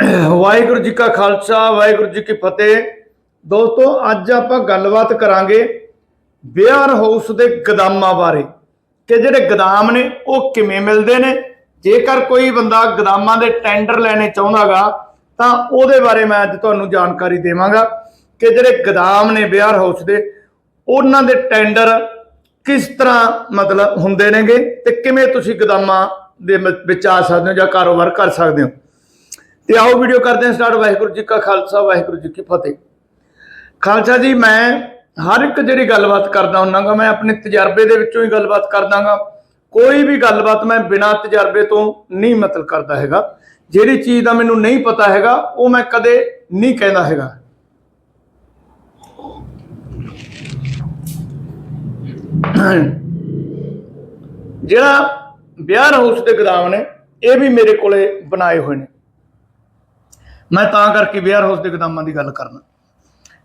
ਵਾਹਿਗੁਰੂ ਜੀ ਕਾ ਖਾਲਸਾ, ਵਾਹਿਗੁਰੂ ਜੀ ਕੀ ਫਤਿਹ। ਦੋਸਤੋ, ਅੱਜ ਆਪਾਂ ਗੱਲਬਾਤ ਕਰਾਂਗੇ ਬਿਆਰ ਹਾਊਸ ਦੇ ਗਦਾਮਾਂ ਬਾਰੇ ਕਿ ਜਿਹੜੇ ਗਦਾਮ ਨੇ, ਉਹ ਕਿਵੇਂ ਮਿਲਦੇ ਨੇ? ਜੇਕਰ ਕੋਈ ਬੰਦਾ ਗਦਾਮਾਂ ਦੇ ਟੈਂਡਰ ਲੈਣੇ ਚਾਹੁੰਦਾਗਾ, ਤਾਂ ਉਹਦੇ ਬਾਰੇ ਮੈਂ ਅੱਜ ਤੁਹਾਨੂੰ ਜਾਣਕਾਰੀ ਦੇਵਾਂਗਾ ਕਿ ਜਿਹੜੇ ਗਦਾਮ ਨੇ ਬਿਆਰ ਹਾਊਸ ਦੇ, ਉਹਨਾਂ ਦੇ ਟੈਂਡਰ ਕਿਸ ਤਰ੍ਹਾਂ ਮਤਲਬ ਹੁੰਦੇ ਨੇਗੇ ਤੇ ਕਿਵੇਂ ਤੁਸੀਂ ਗਦਾਮਾਂ ਦੇ ਵਿੱਚ ਆ ਸਕਦੇ ਹੋ ਜਾਂ ਕਾਰੋਬਾਰ ਕਰ ਸਕਦੇ ਹੋ। ਤੇ ਆਓ ਵੀਡੀਓ ਕਰਦੇ ਹਾਂ ਸਟਾਰਟ। ਵਾਹਿਗੁਰੂ ਜੀ ਕਾ ਖਾਲਸਾ, ਵਾਹਿਗੁਰੂ ਜੀ ਕੀ ਫਤਿਹ। ਖਾਲਸਾ ਜੀ, ਮੈਂ ਹਰ ਇੱਕ ਜਿਹੜੀ ਗੱਲਬਾਤ ਕਰਦਾ ਹੁੰਨਾਗਾ, ਮੈਂ ਆਪਣੇ ਤਜਰਬੇ ਦੇ ਵਿੱਚੋਂ ਹੀ ਗੱਲਬਾਤ ਕਰਦਾਗਾ। ਕੋਈ ਵੀ ਗੱਲਬਾਤ ਮੈਂ ਬਿਨਾਂ ਤਜਰਬੇ ਤੋਂ ਨਹੀਂ ਮਤਲਬ ਕਰਦਾ ਹੈਗਾ। ਜਿਹੜੀ ਚੀਜ਼ ਦਾ ਮੈਨੂੰ ਨਹੀਂ ਪਤਾ ਹੈਗਾ, ਉਹ ਮੈਂ ਕਦੇ ਨਹੀਂ ਕਹਿੰਦਾ ਹੈਗਾ। ਜਿਹੜਾ ਬਿਆਰ ਹਾਊਸ ਦੇ ਗਦਾਮ ਨੇ, ਇਹ ਵੀ ਮੇਰੇ ਕੋਲੇ ਬਣਾਏ ਹੋਏ ਨੇ। ਮੈਂ ਤਾਂ ਕਰਕੇ ਬਿਆਰ ਹਾਊਸ ਦੇ ਗਦਾਮਾਂ ਦੀ ਗੱਲ ਕਰਨਾ।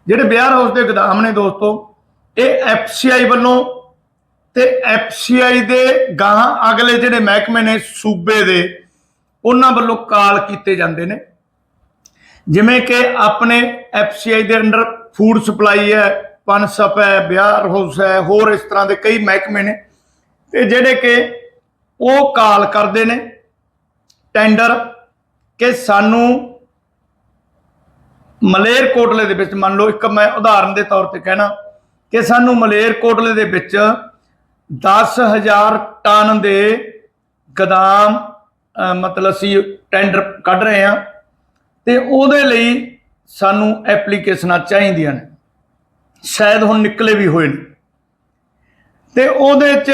ਜਿਹੜੇ ਬਿਆਰ ਹਾਊਸ ਦੇ ਗਦਾਮ ਨੇ ਦੋਸਤੋ, ਇਹ ਐਫਸੀਆਈ ਵੱਲੋਂ ਤੇ ਐਫਸੀਆਈ ਦੇ ਗਾਹਾਂ ਅਗਲੇ ਜਿਹੜੇ ਮਹਿਕਮੇ ਨੇ ਸੂਬੇ ਦੇ, ਉਹਨਾਂ ਵੱਲੋਂ ਕਾਲ ਕੀਤੇ ਜਾਂਦੇ ਨੇ। ਜਿਵੇਂ ਕਿ ਆਪਣੇ ਐਫਸੀਆਈ ਦੇ ਅੰਡਰ ਫੂਡ ਸਪਲਾਈ ਹੈ, ਪਨਸਪ ਹੈ ਬਿਆਰ ਹਾਊਸ ਹੈ, ਹੋਰ ਇਸ ਤਰ੍ਹਾਂ ਦੇ ਕਈ ਮਹਿਕਮੇ ਨੇ। ਤੇ ਜਿਹੜੇ ਕਿ ਉਹ ਕਾਲ ਕਰਦੇ ਨੇ ਟੈਂਡਰ ਕਿ ਸਾਨੂੰ ਮਲੇਰ ਕੋਟਲੇ ਦੇ ਵਿੱਚ ਮੰਨ ਲਓ ਇੱਕ ਮੈਂ ਉਦਾਹਰਨ ਦੇ ਤੌਰ ਤੇ ਕਹਿਣਾ ਕਿ ਸਾਨੂੰ ਮਲੇਰ ਕੋਟਲੇ ਦੇ ਵਿੱਚ 10000 ਟਨ ਦੇ ਗਦਾਮ ਮਤਲਬ ਅਸੀਂ ਟੈਂਡਰ ਕੱਢ ਰਹੇ ਹਾਂ ਤੇ ਉਹਦੇ ਲਈ ਸਾਨੂੰ ਐਪਲੀਕੇਸ਼ਨਾਂ ਚਾਹੀਦੀਆਂ ਨੇ। ਸ਼ਾਇਦ ਹੁਣ ਨਿਕਲੇ ਵੀ ਹੋਏ ਨੇ। ਤੇ ਉਹਦੇ 'ਚ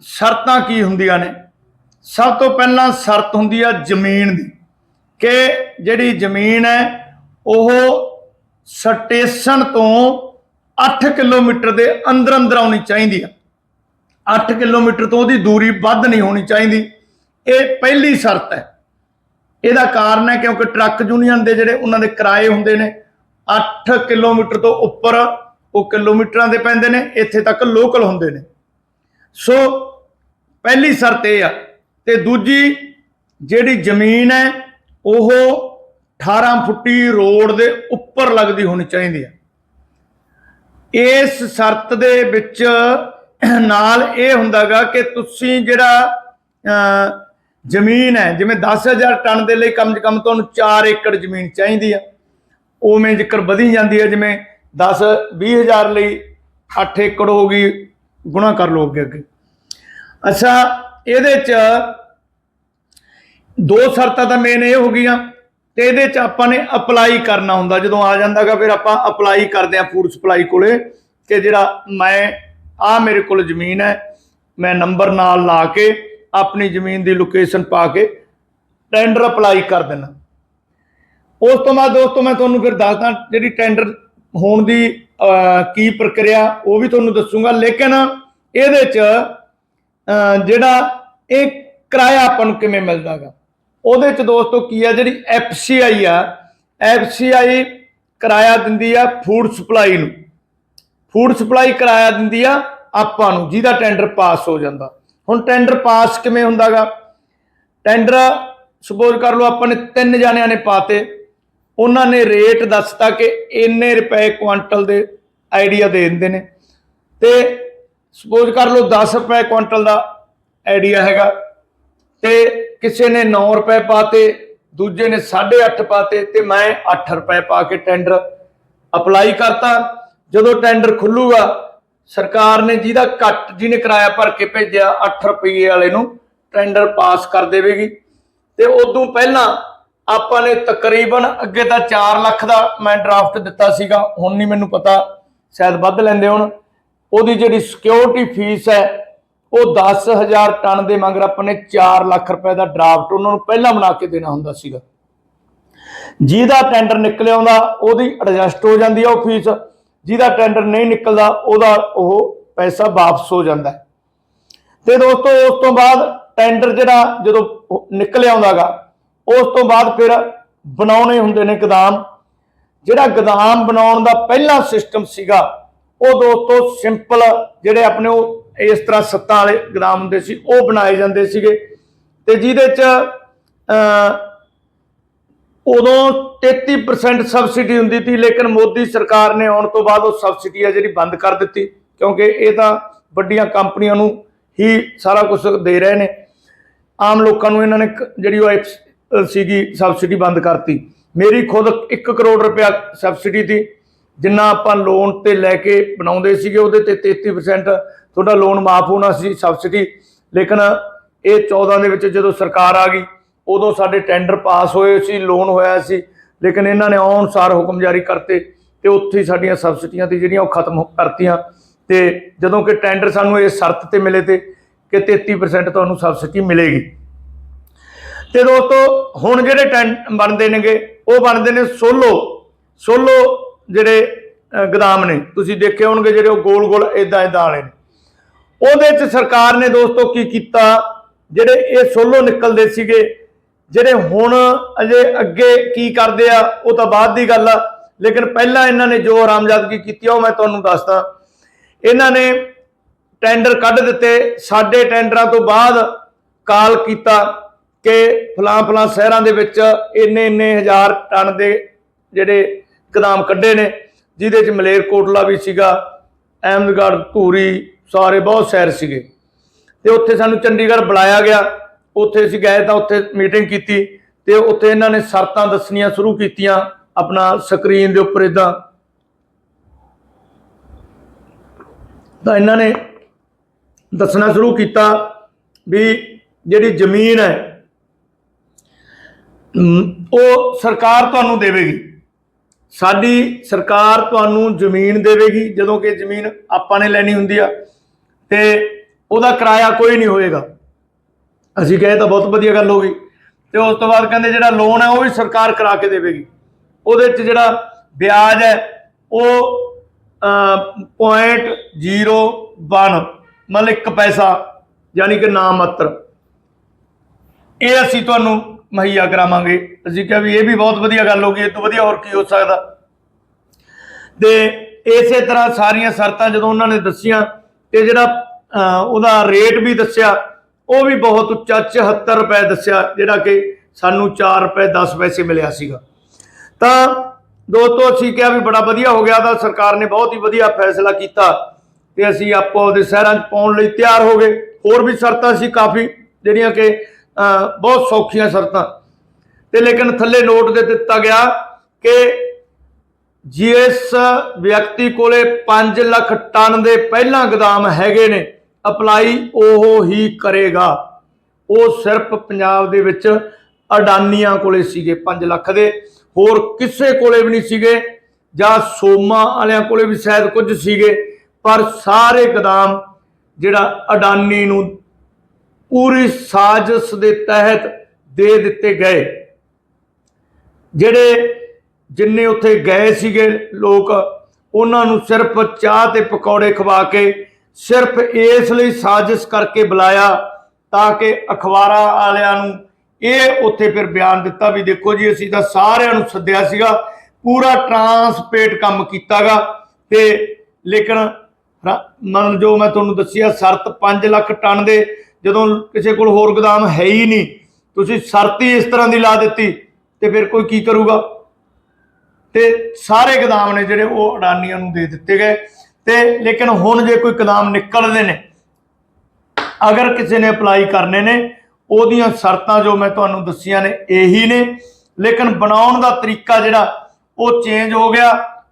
ਸ਼ਰਤਾਂ ਕੀ ਹੁੰਦੀਆਂ ਨੇ? ਸਭ ਤੋਂ ਪਹਿਲਾਂ ਸ਼ਰਤ ਹੁੰਦੀ ਆ ਜ਼ਮੀਨ ਦੀ ਕਿ ਜਿਹੜੀ ਜ਼ਮੀਨ ਹੈ ਉਹ ਸਟੇਸ਼ਨ ਤੋਂ 8 ਕਿਲੋਮੀਟਰ ਦੇ ਅੰਦਰ ਅੰਦਰ ਆਉਣੀ ਚਾਹੀਦੀ ਆ। 8 ਕਿਲੋਮੀਟਰ ਤੋਂ ਉਹਦੀ ਦੂਰੀ ਵੱਧ ਨਹੀਂ ਹੋਣੀ ਚਾਹੀਦੀ। ਇਹ ਪਹਿਲੀ ਸ਼ਰਤ ਹੈ। ਇਹਦਾ ਕਾਰਨ ਹੈ ਕਿਉਂਕਿ ਟਰੱਕ ਯੂਨੀਅਨ ਦੇ ਜਿਹੜੇ ਉਹਨਾਂ ਦੇ ਕਿਰਾਏ ਹੁੰਦੇ ਨੇ 8 ਕਿਲੋਮੀਟਰ ਤੋਂ ਉੱਪਰ ਉਹ ਕਿਲੋਮੀਟਰਾਂ ਦੇ ਪੈਂਦੇ ਨੇ, ਇੱਥੇ ਤੱਕ ਲੋਕਲ ਹੁੰਦੇ ਨੇ। ਸੋ ਪਹਿਲੀ ਸ਼ਰਤ ਇਹ ਆ। ਤੇ ਦੂਜੀ ਜਿਹੜੀ ਜ਼ਮੀਨ ਹੈ, ਉਹ 18 ਫੁੱਟੀ ਰੋਡ ਦੇ ਉੱਪਰ ਲੱਗਦੀ ਹੋਣੀ ਚਾਹੀਦੀ ਹੈ। ਇਸ ਸ਼ਰਤ ਦੇ ਵਿੱਚ ਨਾਲ ਇਹ ਹੁੰਦਾਗਾ ਕਿ ਤੁਸੀਂ ਜਿਹੜਾ ਅਹ, ਜ਼ਮੀਨ ਹੈ ਜਿਵੇਂ 10000 ਟਨ ਦੇ ਲਈ ਕਮ ਸੇ ਕਮ ਤੁਹਾਨੂੰ 4 ਏਕੜ ਜ਼ਮੀਨ ਚਾਹੀਦੀ ਆ ਉਵੇਂ ਜ਼ਿਕਰ ਵਧੀ ਜਾਂਦੀ ਹੈ ਜਿਵੇਂ 10 20000 ਲਈ 8 ਏਕੜ ਹੋ ਗਈ ਗੁਣਾ ਕਰ ਲਓ ਅੱਗੇ। ਅੱਗੇ ਅੱਛਾ ਇਹਦੇ ਚ ਦੋ ਸ਼ਰਤਾਂ ਤਾਂ ਮੇਨ ਇਹ ਹੋ ਗਈਆਂ। ਤੇ ਇਹਦੇ ਚ ਆਪਾਂ ਨੇ ਅਪਲਾਈ ਕਰਨਾ ਹੁੰਦਾ। ਜਦੋਂ ਆ ਜਾਂਦਾਗਾ, ਫਿਰ ਆਪਾਂ ਅਪਲਾਈ ਕਰਦੇ ਆ ਫੂਡ ਸਪਲਾਈ ਕੋਲੇ ਕਿ ਜਿਹੜਾ ਮੈਂ ਆ ਮੇਰੇ ਕੋਲ ਜ਼ਮੀਨ ਹੈ, ਮੈਂ ਨੰਬਰ ਨਾਲ ਲਾ ਕੇ ਆਪਣੀ ਜ਼ਮੀਨ ਦੀ ਲੋਕੇਸ਼ਨ ਪਾ ਕੇ ਟੈਂਡਰ ਅਪਲਾਈ ਕਰ ਦੇਣਾ ਉਸ ਤੋਂ ਬਾਅਦ ਦੋਸਤੋ, ਮੈਂ ਤੁਹਾਨੂੰ ਫਿਰ ਦੱਸਦਾ ਜਿਹੜੀ ਟੈਂਡਰ ਹੋਣ ਦੀ ਕੀ ਪ੍ਰਕਿਰਿਆ, ਉਹ ਵੀ ਤੁਹਾਨੂੰ ਦੱਸੂਗਾ। ਲੇਕਿਨ ਇਹਦੇ ਚ ਜਿਹੜਾ ਇਹ ਕਿਰਾਇਆ ਆਪਾਂ ਨੂੰ ਕਿਵੇਂ ਮਿਲਦਾਗਾ? ਉਹਦੇ ਚ ਦੋਸਤੋ ਕੀ ਆ, ਜਿਹੜੀ ਐਫਸੀਆਈ ਆ ਐਫਸੀਆਈ ਕਿਰਾਇਆ ਦਿੰਦੀ ਆ ਫੂਡ ਸਪਲਾਈ ਨੂੰ। ਫੂਡ ਸਪਲਾਈ ਕਿਰਾਇਆ ਦਿੰਦੀ ਆ ਆਪਾਂ ਨੂੰ, ਜਿਹਦਾ ਟੈਂਡਰ ਪਾਸ ਹੋ ਜਾਂਦਾ। ਹੁਣ ਟੈਂਡਰ ਪਾਸ ਕਿਵੇਂ ਹੁੰਦਾਗਾ? ਟੈਂਡਰ ਸਪੋਜ਼ ਕਰ ਲਓ ਆਪਾਂ ਨੇ ਤਿੰਨ ਜਾਣਿਆਂ ਨੇ ਪਾਤੇ, ਉਹਨਾਂ ਨੇ ਰੇਟ ਦੱਸਤਾ ਕਿ ਇੰਨੇ ਰੁਪਏ ਕੁਆਂਟਲ ਦੇ ਆਈਡੀਆ ਦੇ ਦਿੰਦੇ ਨੇ। ਤੇ ਸਪੋਜ਼ ਕਰ ਲਓ 10 ਰੁਪਏ ਕੁਆਂਟਲ ਦਾ ਆਈਡੀਆ ਹੈਗਾ, ਤੇ ਕਿਸੇ ਨੇ 9 ਰੁਪਏ ਪਾਤੇ, ਦੂਜੇ ਨੇ 8.5 ਪਾਤੇ ਤੇ ਮੈਂ 8 ਰੁਪਏ ਪਾ ਕੇ ਟੈਂਡਰ ਅਪਲਾਈ ਕਰਤਾ। ਜਦੋਂ ਟੈਂਡਰ ਖੁੱਲੂਗਾ, ਸਰਕਾਰ ਨੇ ਜਿਹਦਾ ਘੱਟ ਜਿਹਨੇ ਕਿਰਾਇਆ ਭਰ ਕੇ ਭੇਜਿਆ 8 ਰੁਪਏ ਵਾਲੇ ਨੂੰ ਟੈਂਡਰ ਪਾਸ ਕਰ ਦੇਵੇਗੀ। ਤੇ ਉਦੋਂ ਪਹਿਲਾਂ ਆਪਾਂ ਨੇ ਤਕਰੀਬਨ ਅੱਗੇ ਤਾਂ 4 ਲੱਖ ਦਾ ਮੈਂ ਡਰਾਫਟ ਦਿੱਤਾ ਸੀਗਾ, ਹੁਣ ਨਹੀਂ ਮੈਨੂੰ ਪਤਾ, ਸ਼ਾਇਦ ਵੱਧ ਲੈਂਦੇ ਹੁਣ। ਉਹਦੀ ਜਿਹੜੀ ਸਿਕਿਉਰਿਟੀ ਫੀਸ ਹੈ ਉਹ 10000 ਟਨ ਦੇ ਮਗਰ ਆਪਾਂ ਨੇ 4 ਲੱਖ ਰੁਪਏ ਦਾ ਡਰਾਫਟ ਉਹਨਾਂ ਨੂੰ ਪਹਿਲਾਂ ਬਣਾ ਕੇ ਦੇਣਾ ਹੁੰਦਾ ਸੀਗਾ। ਜਿਹਦਾ ਟੈਂਡਰ ਨਿਕਲ ਆਉਂਦਾ, ਉਹਦੀ ਐਡਜਸਟ ਹੋ ਜਾਂਦੀ ਆ ਉਹ ਫੀਸ ਜਿਹਦਾ ਟੈਂਡਰ ਨਹੀਂ ਨਿਕਲਦਾ, ਉਹਦਾ ਉਹ ਪੈਸਾ ਵਾਪਸ ਹੋ ਜਾਂਦਾ ਤੇ ਦੋਸਤੋ, ਉਸ ਤੋਂ ਬਾਅਦ ਟੈਂਡਰ ਜਿਹੜਾ ਜਦੋਂ ਉਹ ਨਿਕਲ ਆਉਂਦਾਗਾ ਉਸ ਤੋਂ ਬਾਅਦ ਫਿਰ ਬਣਾਉਣੇ ਹੁੰਦੇ ਨੇ ਗਦਾਮ। ਜਿਹੜਾ ਗਦਾਮ ਬਣਾਉਣ ਦਾ ਪਹਿਲਾ ਸਿਸਟਮ ਸੀਗਾ, ਉਹ ਦੋਸਤੋ ਸਿੰਪਲ ਜਿਹੜੇ ਆਪਣੇ ਉਹ ਇਸ ਤਰ੍ਹਾਂ ਸੱਤਾਂ ਵਾਲੇ ਗਦਾਮ ਹੁੰਦੇ ਸੀ, ਉਹ ਬਣਾਏ ਜਾਂਦੇ ਸੀਗੇ। ਤੇ ਜਿਹਦੇ ਚ ਉਦੋਂ 33% ਸਬਸਿਡੀ ਹੁੰਦੀ ਸੀ, ਲੇਕਿਨ ਮੋਦੀ ਸਰਕਾਰ ਨੇ ਆਉਣ ਤੋਂ ਬਾਅਦ ਉਹ ਸਬਸਿਡੀ ਹੈ ਜਿਹੜੀ ਬੰਦ ਕਰ ਦਿੱਤੀ, ਕਿਉਂਕਿ ਇਹ ਤਾਂ ਵੱਡੀਆਂ ਕੰਪਨੀਆਂ ਨੂੰ ਹੀ ਸਾਰਾ ਕੁਝ ਦੇ ਰਹੇ ਨੇ। ਆਮ ਲੋਕਾਂ ਨੂੰ ਇਹਨਾਂ ਨੇ ਜਿਹੜੀ ਉਹ ਐਕਸ- ਸੀਗੀ ਸਬਸਿਡੀ ਬੰਦ ਕਰਤੀ। ਮੇਰੀ ਖੁਦ 1 ਕਰੋੜ ਰੁਪਇਆ ਸਬਸਿਡੀ ਸੀ ਜਿੰਨਾ ਆਪਾਂ ਲੋਨ ਤੇ ਲੈ ਕੇ ਬਣਾਉਂਦੇ ਸੀਗੇ, ਉਹਦੇ ਤੇ 33% ਤੁਹਾਡਾ ਲੋਨ ਮਾਫ ਹੋਣਾ ਸੀ ਸਬਸਿਡੀ ਲੇਕਿਨ ਇਹ 14 ਦੇ ਵਿੱਚ ਜਦੋਂ ਸਰਕਾਰ ਆ ਗਈ, ਉਦੋਂ ਸਾਡੇ ਟੈਂਡਰ ਪਾਸ ਹੋਏ ਸੀ ਲੋਨ ਹੋਇਆ ਸੀ, ਲੇਕਿਨ ਇਹਨਾਂ ਨੇ ਆਉਣ ਸਾਰ ਹੁਕਮ ਜਾਰੀ ਕਰਤੇ ਤੇ ਉੱਥੇ ਹੀ ਸਾਡੀਆਂ ਸਬਸਿਡੀਆਂ ਤੇ ਜਿਹੜੀਆਂ ਉਹ ਖਤਮ ਕਰਤੀਆਂ ਤੇ ਜਦੋਂ ਕਿ ਟੈਂਡਰ ਸਾਨੂੰ ਇਹ ਸ਼ਰਤ ਤੇ ਮਿਲੇ ਤੇ ਕਿ 33% ਤੁਹਾਨੂੰ ਸਬਸਿਡੀ ਮਿਲੇਗੀ। ਤੇ ਦੋਸਤੋ, ਹੁਣ ਜਿਹੜੇ ਟੈਂਡ ਬਣਦੇ ਨੇਗੇ, ਉਹ ਬਣਦੇ ਨੇ ਸੋਲੋ ਸੋਲੋ ਜਿਹੜੇ ਗਦਾਮ ਨੇ। ਤੁਸੀਂ ਦੇਖੇ ਹੋਣਗੇ ਜਿਹੜੇ ਉਹ ਗੋਲ ਗੋਲ ਇਦਾਂ ਇਦਾਂ ਵਾਲੇ ਨੇ। ਉਹਦੇ ਚ ਸਰਕਾਰ ਨੇ ਦੋਸਤੋ ਕੀ ਕੀਤਾ? ਜਿਹੜੇ ਇਹ ਸੋਲੋ ਨਿਕਲਦੇ ਸੀਗੇ, ਜਿਹੜੇ ਹੁਣ ਅਜੇ ਅੱਗੇ ਕੀ ਕਰਦੇ ਆ, ਉਹ ਤਾਂ ਬਾਅਦ ਦੀ ਗੱਲ ਆ, ਲੇਕਿਨ ਪਹਿਲਾਂ ਇਹਨਾਂ ਨੇ ਜੋ ਆਰਾਮਜ਼ਾਦਗੀ ਕੀਤੀ ਉਹ ਮੈਂ ਤੁਹਾਨੂੰ ਦੱਸਦਾ। ਇਹਨਾਂ ਨੇ ਟੈਂਡਰ ਕੱਢ ਦਿੱਤੇ, ਸਾਡੇ ਟੈਂਡਰਾਂ ਤੋਂ ਬਾਅਦ ਕਾਲ ਕੀਤਾ ਕਿ ਫਲਾਂ ਫਲਾਂ ਸ਼ਹਿਰਾਂ ਦੇ ਵਿੱਚ ਇੰਨੇ ਇੰਨੇ ਹਜ਼ਾਰ ਟਨ ਦੇ ਜਿਹੜੇ ਕਦਮ ਕੱਢੇ ਨੇ, ਜਿਹਦੇ ਚ ਮਲੇਰਕੋਟਲਾ ਵੀ ਸੀਗਾ, ਅਹਿਮਦਗੜ੍ਹ, ਧੂਰੀ ਸਾਰੇ ਬਹੁਤ ਸੈਰ ਸੀਗੇ। ਤੇ ਉੱਥੇ ਸਾਨੂੰ ਚੰਡੀਗੜ੍ਹ ਬੁਲਾਇਆ ਗਿਆ। ਉੱਥੇ ਅਸੀਂ ਗਏ ਤਾਂ ਉੱਥੇ ਮੀਟਿੰਗ ਕੀਤੀ ਤੇ ਉੱਥੇ ਇਹਨਾਂ ਨੇ ਸ਼ਰਤਾਂ ਦੱਸਣੀਆਂ ਸ਼ੁਰੂ ਕੀਤੀਆਂ ਆਪਣਾ ਸਕਰੀਨ ਦੇ ਉੱਪਰ ਇਦਾਂ ਤਾਂ ਇਹਨਾਂ ਨੇ ਦੱਸਣਾ ਸ਼ੁਰੂ ਕੀਤਾ ਵੀ ਜਿਹੜੀ ਜ਼ਮੀਨ ਹੈ ਉਹ ਸਰਕਾਰ ਤੁਹਾਨੂੰ ਦੇਵੇਗੀ। ਸਾਡੀ ਸਰਕਾਰ ਤੁਹਾਨੂੰ ਜ਼ਮੀਨ ਦੇਵੇਗੀ। ਜਦੋਂ ਕਿ ਜ਼ਮੀਨ ਆਪਾਂ ਨੇ ਲੈਣੀ ਹੁੰਦੀ ਆ ਤੇ ਉਹਦਾ ਕਿਰਾਇਆ ਕੋਈ ਨਹੀਂ ਹੋਏਗਾ। ਅਸੀਂ ਕਹੇ ਤਾਂ ਬਹੁਤ ਵਧੀਆ ਗੱਲ ਹੋ ਗਈ। ਤੇ ਉਸ ਤੋਂ ਬਾਅਦ ਕਹਿੰਦੇ ਜਿਹੜਾ ਲੋਨ ਹੈ ਉਹ ਵੀ ਸਰਕਾਰ ਕਰਾ ਕੇ ਦੇਵੇਗੀ। ਉਹਦੇ 'ਚ ਜਿਹੜਾ ਵਿਆਜ ਹੈ, ਉਹ ਪੁਆਇੰਟ 0.1 ਮਤਲਬ ਇੱਕ ਪੈਸਾ, ਯਾਨੀ ਕਿ ਨਾਮ ਮਾਤਰ। ਇਹ ਅਸੀਂ ਤੁਹਾਨੂੰ ਮੁਹੱਈਆ ਕਰਾਵਾਂਗੇ। ਅਸੀਂ ਕਿਹਾ ਵੀ ਇਹ ਵੀ ਬਹੁਤ ਵਧੀਆ ਗੱਲ ਹੋ ਗਈ। ਇਹ ਤੋਂ ਵਧੀਆ ਹੋਰ ਕੀ ਹੋ ਸਕਦਾ। ਤੇ ਇਸੇ ਤਰ੍ਹਾਂ ਸਾਰੀਆਂ ਸ਼ਰਤਾਂ ਜਦੋਂ ਉਹਨਾਂ ਨੇ ਦੱਸੀਆਂ ਤੇ ਜਿਹੜਾ ਉਹਦਾ ਰੇਟ ਵੀ ਦੱਸਿਆ, ਉਹ ਵੀ ਬਹੁਤ ਉੱਚਾ 74 ਰੁਪਏ ਦੱਸਿਆ, ਜਿਹੜਾ ਕਿ ਸਾਨੂੰ 4 ਰੁਪਏ 10 ਪੈਸੇ ਮਿਲਿਆ ਸੀਗਾ। ਤਾਂ ਦੋਸਤੋ, ਅਸੀਂ ਕਿਹਾ ਵੀ ਬੜਾ ਵਧੀਆ ਹੋ ਗਿਆ, ਤਾਂ ਸਰਕਾਰ ਨੇ ਬਹੁਤ ਹੀ ਵਧੀਆ ਫੈਸਲਾ ਕੀਤਾ ਤੇ ਅਸੀਂ ਆਪੋ ਦੇ ਸ਼ਹਿਰਾਂ 'ਚ ਪਾਉਣ ਲਈ ਤਿਆਰ ਹੋ ਗਏ। ਹੋਰ ਵੀ ਸ਼ਰਤਾਂ ਸੀ ਕਾਫੀ, ਜਿਹੜੀਆਂ ਕਿ ਬਹੁਤ ਸੌਖੀਆਂ ਸ਼ਰਤਾਂ। ਤੇ ਲੇਕਿਨ ਥੱਲੇ ਨੋਟ ਦੇ ਦਿੱਤਾ ਗਿਆ ਕਿ ਜਿਸ ਵਿਅਕਤੀ ਕੋਲੇ 5 ਲੱਖ ਟਨ ਦੇ ਪਹਿਲਾਂ ਗਦਾਮ ਹੈਗੇ ਨੇ। ਅਪਲਾਈ ਉਹ ਹੀ ਕਰੇਗਾ। ਉਹ ਸਿਰਫ ਪੰਜਾਬ ਦੇ ਵਿੱਚ ਅਡਾਨੀਆਂ ਕੋਲੇ ਸੀਗੇ 5 ਲੱਖ ਦੇ। ਹੋਰ ਕਿਸੇ ਕੋਲੇ ਵੀ ਨਹੀਂ ਸੀਗੇ ਜਾਂ ਸੋਮਾ ਵਾਲਿਆਂ ਕੋਲੇ ਵੀ ਸ਼ਾਇਦ ਕੁਝ ਸੀਗੇ, ਪਰ ਸਾਰੇ ਗਦਾਮ ਜਿਹੜਾ ਅਡਾਨੀ ਨੂੰ ਪੂਰੀ ਸਾਜ਼ਿਸ਼ ਦੇ ਤਹਿਤ ਦੇ ਦਿੱਤੇ ਗਏ। ਜਿਹੜੇ ਜਿੰਨੇ ਉੱਥੇ ਗਏ ਸੀਗੇ ਲੋਕ, ਉਹਨਾਂ ਨੂੰ ਸਿਰਫ ਚਾਹ ਤੇ ਪਕੌੜੇ ਖਵਾ ਕੇ, ਸਿਰਫ ਇਸ ਲਈ ਸਾਜ਼ਿਸ਼ ਕਰਕੇ ਬੁਲਾਇਆ ਤਾਂ ਕਿ ਅਖਬਾਰਾਂ ਵਾਲਿਆਂ ਨੂੰ ਇਹ ਉੱਥੇ ਫਿਰ ਬਿਆਨ ਦਿੱਤਾ ਵੀ ਦੇਖੋ ਜੀ, ਅਸੀਂ ਤਾਂ ਸਾਰਿਆਂ ਨੂੰ ਸੱਦਿਆ ਸੀਗਾ, ਪੂਰਾ ਟਰਾਂਸਪੇਟ ਕੰਮ ਕੀਤਾਗਾ ਤੇ ਲੇਕਿਨ ਰ- ਮਨ ਜੋ ਮੈਂ ਤੁਹਾਨੂੰ ਦੱਸਿਆ, ਸ਼ਰਤ 5 ਲੱਖ ਟਨ ਦੇ, ਜਦੋਂ ਕਿਸੇ ਕੋਲ ਹੋਰ ਗੋਦਾਮ ਹੈ ਹੀ ਨਹੀਂ, ਤੁਸੀਂ ਸ਼ਰਤ ਹੀ ਇਸ ਤਰ੍ਹਾਂ ਦੀ ਲਾ ਦਿੱਤੀ ਤੇ ਫਿਰ ਕੋਈ ਕੀ ਕਰੂਗਾ? ਤੇ ਸਾਰੇ ਗਦਾਮ ਨੇ ਜਿਹੜੇ ਉਹ ਅਡਾਨੀਆਂ ਨੂੰ ਦੇ ਦਿੱਤੇ ਗਏ। ਤੇ ਲੇਕਿਨ ਹੁਣ ਜੇ ਕੋਈ ਗਦਾਮ ਨਿਕਲਦੇ ਨੇ, ਅਗਰ ਕਿਸੇ ਨੇ ਅਪਲਾਈ ਕਰਨੇ ਨੇ, ਉਹਦੀਆਂ ਸ਼ਰਤਾਂ ਜੋ ਮੈਂ ਤੁਹਾਨੂੰ ਦੱਸੀਆਂ ਨੇ ਇਹੀ ਨੇ। ਲੇਕਿਨ ਬਣਾਉਣ ਦਾ ਤਰੀਕਾ ਜਿਹੜਾ, ਉਹ ਚੇਂਜ ਹੋ ਗਿਆ।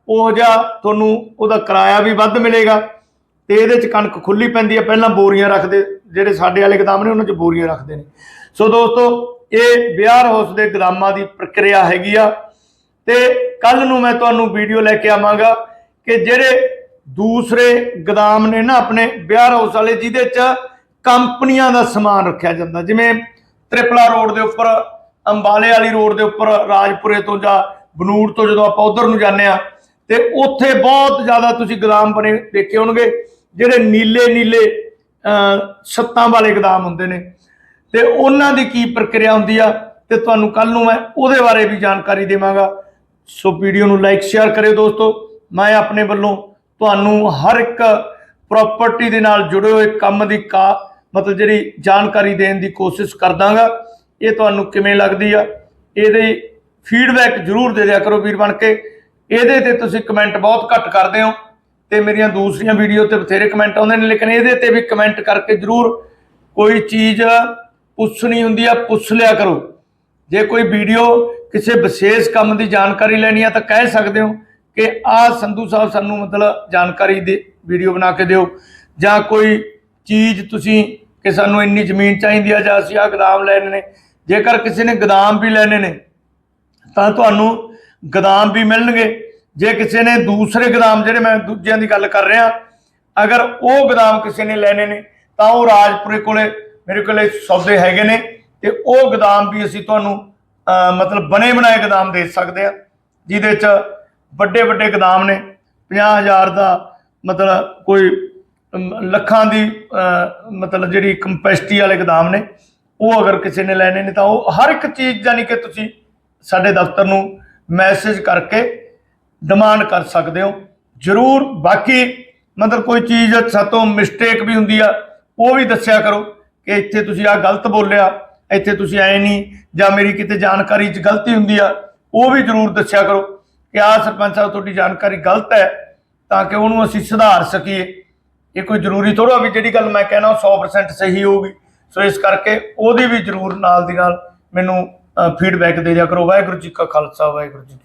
ਉਹ ਜਿਹਾ ਤੁਹਾਨੂੰ ਉਹਦਾ ਕਿਰਾਇਆ ਵੀ ਵੱਧ ਮਿਲੇਗਾ। ਤੇ ਇਹਦੇ ਚ ਕਣਕ ਖੁੱਲੀ ਪੈਂਦੀ ਹੈ ਪਹਿਲਾਂ ਬੋਰੀਆਂ ਰੱਖਦੇ, ਜਿਹੜੇ ਸਾਡੇ ਵਾਲੇ ਗੋਦਾਮ ਨੇ, ਉਹਨਾਂ ਚ ਬੋਰੀਆਂ ਰੱਖਦੇ ਨੇ। ਸੋ ਦੋਸਤੋ, ਇਹ ਵਿਆਹ ਹਾਊਸ ਦੇ ਗੋਦਾਮਾਂ ਦੀ ਪ੍ਰਕਿਰਿਆ ਹੈਗੀ ਆ। ਤੇ ਕੱਲ ਨੂੰ ਮੈਂ ਤੁਹਾਨੂੰ ਵੀਡੀਓ ਲੈ ਕੇ ਆਵਾਂਗਾ ਕਿ ਜਿਹੜੇ ਦੂਸਰੇ ਗਦਾਮ ਨੇ ਨਾ ਆਪਣੇ ਵਿਆਹ ਹਾਊਸ ਵਾਲੇ, ਜਿਹਦੇ ਚ ਕੰਪਨੀਆਂ ਦਾ ਸਮਾਨ ਰੱਖਿਆ ਜਾਂਦਾ, ਜਿਵੇਂ ਤ੍ਰਿਪਲਾ ਰੋਡ ਦੇ ਉੱਪਰ, ਅੰਬਾਲੇ ਵਾਲੀ ਰੋਡ ਦੇ ਉੱਪਰ, ਰਾਜਪੁਰੇ ਤੋਂ ਜਾਂ ਬਨੂੜ ਤੋਂ ਜਦੋਂ ਆਪਾਂ ਉਧਰ ਨੂੰ ਜਾਂਦੇ ਆ ਤੇ ਉੱਥੇ ਬਹੁਤ ਜ਼ਿਆਦਾ ਤੁਸੀਂ ਗੋਦਾਮ ਬਣੇ, ਦੇਖੇ ਹੋਣਗੇ, ਜਿਹੜੇ ਨੀਲੇ ਨੀਲੇ ਛੱਤਾਂ ਵਾਲੇ ਗੋਦਾਮ ਹੁੰਦੇ ਨੇ। ਤੇ ਉਹਨਾਂ ਦੀ ਕੀ ਪ੍ਰਕਿਰਿਆ ਹੁੰਦੀ ਆ, ਤੇ ਤੁਹਾਨੂੰ ਕੱਲ ਨੂੰ ਮੈਂ ਉਹਦੇ ਬਾਰੇ ਵੀ ਜਾਣਕਾਰੀ ਦੇਵਾਂਗਾ। ਸੋ ਵੀਡੀਓ ਨੂੰ ਲਾਈਕ, ਸ਼ੇਅਰ ਕਰਿਓ ਦੋਸਤੋ। ਮੈਂ ਆਪਣੇ ਵੱਲੋਂ ਤੁਹਾਨੂੰ ਹਰ ਇੱਕ ਪ੍ਰਾਪਰਟੀ ਦੇ ਨਾਲ ਜੁੜੇ ਹੋਏ ਕੰਮ ਦੀ ਕਾ, ਮਤਲਬ ਜਿਹੜੀ ਜਾਣਕਾਰੀ ਦੇਣ ਦੀ ਕੋਸ਼ਿਸ਼ ਕਰਦਾਗਾ। ਇਹ ਤੁਹਾਨੂੰ ਕਿਵੇਂ ਲੱਗਦੀ ਆ? ਇਹਦੇ ਫੀਡਬੈਕ ਜ਼ਰੂਰ ਦੇ ਦਿਆ ਕਰੋ ਵੀਰ ਬਣ ਕੇ। ਇਹਦੇ ਤੇ ਤੁਸੀਂ ਕਮੈਂਟ ਬਹੁਤ ਘੱਟ ਕਰਦੇ ਹੋ ਤੇ ਮੇਰੀਆਂ ਦੂਸਰੀਆਂ ਵੀਡੀਓ ਤੇ ਬਥੇਰੇ ਕਮੈਂਟ ਆਉਂਦੇ ਨੇ, ਲੇਕਿਨ ਇਹਦੇ ਤੇ ਵੀ ਕਮੈਂਟ ਕਰਕੇ ਜ਼ਰੂਰ ਕੋਈ ਚੀਜ਼ ਪੁੱਛਣੀ ਹੁੰਦੀ ਆ, ਪੁੱਛ ਲਿਆ ਕਰੋ। ਜੇ ਕੋਈ ਵੀਡੀਓ ਕਿਸੇ ਵਿਸ਼ੇਸ਼ ਕੰਮ ਦੀ ਜਾਣਕਾਰੀ ਲੈਣੀ ਆ ਤਾਂ ਕਹਿ ਸਕਦੇ ਹੋ ਕਿ ਆ ਸੰਧੂ ਸਾਹਿਬ ਸਾਨੂੰ ਮਤਲਬ ਜਾਣਕਾਰੀ ਦੇ, ਵੀਡੀਓ ਬਣਾ ਕੇ ਦਿਓ। ਜਾਂ ਕੋਈ ਚੀਜ਼ ਤੁਸੀਂ ਕਿ ਸਾਨੂੰ ਇੰਨੀ ਜ਼ਮੀਨ ਚਾਹੀਦੀ ਆ ਜਾਂ ਅਸੀਂ ਆ ਗਦਾਮ ਲੈਣੇ ਨੇ। ਜੇਕਰ ਕਿਸੇ ਨੇ ਗਦਾਮ ਵੀ ਲੈਣੇ ਨੇ, ਤਾਂ ਤੁਹਾਨੂੰ ਗਦਾਮ ਵੀ ਮਿਲਣਗੇ। ਜੇ ਕਿਸੇ ਨੇ ਦੂਸਰੇ ਗਦਾਮ ਜਿਹੜੇ ਮੈਂ ਦੂਜਿਆਂ ਦੀ ਗੱਲ ਕਰ ਰਿਹਾ, ਅਗਰ ਉਹ ਗਦਾਮ ਕਿਸੇ ਨੇ ਲੈਣੇ ਨੇ, ਤਾਂ ਉਹ ਰਾਜਪੁਰੇ ਕੋਲੇ ਮੇਰੇ ਕੋਲੇ ਸੌਦੇ ਹੈਗੇ ਨੇ ਤੇ ਉਹ ਗਦਾਮ ਵੀ ਅਸੀਂ ਤੁਹਾਨੂੰ ਮਤਲਬ ਬਣੇ ਬਣਾਏ ਗਦਾਮ ਦੇ ਸਕਦੇ ਆ, ਜਿਹਦੇ ਚ ਵੱਡੇ ਵੱਡੇ ਗਦਾਮ ਨੇ 50000 ਦਾ ਮਤਲਬ ਕੋਈ ਲੱਖਾਂ ਦੀ ਮਤਲਬ ਜਿਹੜੀ ਕੰਪੈਸਿਟੀ ਵਾਲੇ ਗਦਾਮ ਨੇ, ਉਹ ਅਗਰ ਕਿਸੇ ਨੇ ਲੈਣੇ ਨੇ ਤਾਂ ਉਹ ਹਰ ਇੱਕ ਚੀਜ਼ ਜਾਨੀ ਕਿ ਤੁਸੀਂ ਸਾਡੇ ਦਫ਼ਤਰ ਨੂੰ ਮੈਸੇਜ ਕਰਕੇ ਡਿਮਾਂਡ ਕਰ ਸਕਦੇ ਹੋ। ਜ਼ਰੂਰ, ਬਾਕੀ ਮਤਲਬ ਕੋਈ ਚੀਜ਼, ਸਾਤੋਂ ਮਿਸਟੇਕ ਵੀ ਹੁੰਦੀ ਆ, ਉਹ ਵੀ ਦੱਸਿਆ ਕਰੋ ਕਿ ਇੱਥੇ ਤੁਸੀਂ ਆ ਗਲਤ ਬੋਲਿਆ। ਇੱਥੇ ਤੁਸੀਂ ਆਏ ਨਹੀਂ ਜਾਂ ਮੇਰੀ ਕਿਤੇ ਜਾਣਕਾਰੀ 'ਚ ਗਲਤੀ ਹੁੰਦੀ ਆ, ਉਹ ਵੀ ਜ਼ਰੂਰ ਦੱਸਿਆ ਕਰੋ ਕਿ ਆ ਸਰਪੰਚ ਸਾਹਿਬ ਤੁਹਾਡੀ ਜਾਣਕਾਰੀ ਗਲਤ ਹੈ, ਤਾਂ ਕਿ ਉਹਨੂੰ ਅਸੀਂ ਸੁਧਾਰ ਸਕੀਏ। ਇਹ ਕੋਈ ਜ਼ਰੂਰੀ ਥੋੜਾ ਵੀ ਜਿਹੜੀ ਗੱਲ ਮੈਂ ਕਹਿਣਾ ਉਹ 100% ਸਹੀ ਹੋਊਗੀ। ਸੋ ਇਸ ਕਰਕੇ ਉਹਦੀ ਵੀ ਜ਼ਰੂਰ ਨਾਲ ਦੀ ਨਾਲ ਮੈਨੂੰ ਫੀਡਬੈਕ ਦੇ ਦਿਆ ਕਰੋ। ਵਾਹਿਗੁਰੂ ਜੀ ਕਾ ਖਾਲਸਾ, ਵਾਹਿਗੁਰੂ ਜੀ